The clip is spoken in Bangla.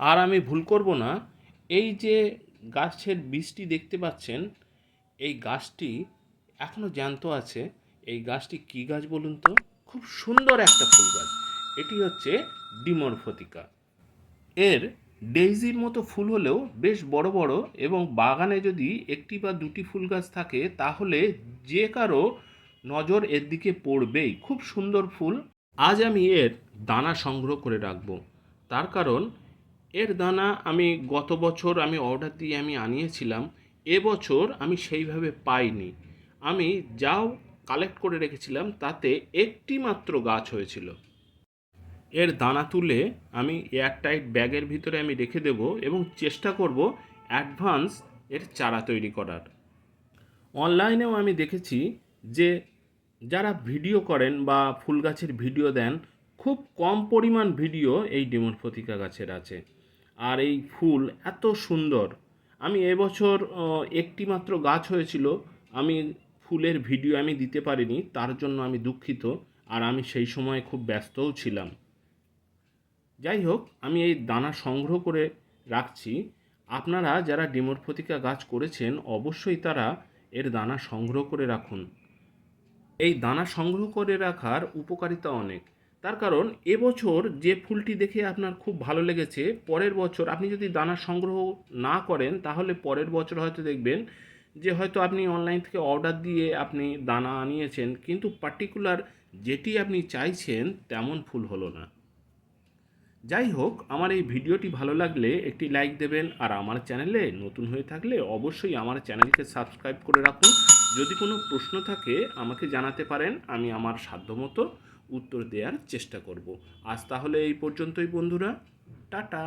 আর আমি ভুল করব না। এই যে গাছের বীজটি দেখতে পাচ্ছেন, এই গাছটি এখনও জ্যান্ত আছে। এই গাছটি কী গাছ বলুন তো? খুব সুন্দর একটা ফুল গাছ। এটি হচ্ছে ডিমরফতিকা। এর ডেইজির মতো ফুল হলেও বেশ বড় বড় এবং বাগানে যদি একটি বা দুটি ফুল গাছ থাকে, তাহলে যে কারও নজর এর দিকে পড়বেই। খুব সুন্দর ফুল। আজ আমি এর দানা সংগ্রহ করে রাখব। তার কারণ এর দানা আমি গত বছর আমি অর্ডার দিয়ে আমি আনিয়েছিলাম এবছর আমি সেইভাবে পাইনি। আমি যাও কালেক্ট করে রেখেছিলাম, তাতে একটি মাত্র গাছ হয়েছিল। এর দানা তুলে আমি এয়ারটাইট ব্যাগের ভিতরে আমি রেখে দেব এবং চেষ্টা করব অ্যাডভান্স এর চারা তৈরি করার। অনলাইনেও আমি দেখেছি যে যারা ভিডিও করেন বা ফুল গাছের ভিডিও দেন, খুব কম পরিমাণ ভিডিও এই ডেমোরফতিকা গাছের আছে। আর এই ফুল এত সুন্দর। আমি এবছর একটি মাত্র গাছ হয়েছিল। আমি ফুলের ভিডিও আমি দিতে পারিনি, তার জন্য আমি দুঃখিত। আর আমি সেই সময় খুব ব্যস্তও ছিলাম। যাই হোক, আমি এই দানা সংগ্রহ করে রাখছি। আপনারা যারা ডিমোরফতিকা গাছ করেছেন, অবশ্যই তারা এর দানা সংগ্রহ করে রাখুন। এই দানা সংগ্রহ করে রাখার উপকারিতা অনেক। তার কারণ এবছর যে ফুলটি দেখে আপনার খুব ভালো লেগেছে, পরের বছর আপনি যদি দানা সংগ্রহ না করেন, তাহলে পরের বছর হয়তো দেখবেন যে হয়তো আপনি অনলাইন থেকে অর্ডার দিয়ে আপনি দানা আনিয়েছেন, কিন্তু পার্টিকুলার যেটি আপনি চাইছেন তেমন ফুল হলো না। যাই হোক আমার এই ভিডিওটি ভালো লাগলে একটি লাইক দেবেন আর আমার চ্যানেলে নতুন হয়ে থাকলে অবশ্যই আমার চ্যানেলকে সাবস্ক্রাইব করে রাখুন। যদি কোনো প্রশ্ন থাকে, আমাকে জানাতে পারেন, আমি আমার সাধ্যমতো উত্তর দেওয়ার চেষ্টা করব। আজ তাহলে এই পর্যন্তই বন্ধুরা। টাটা।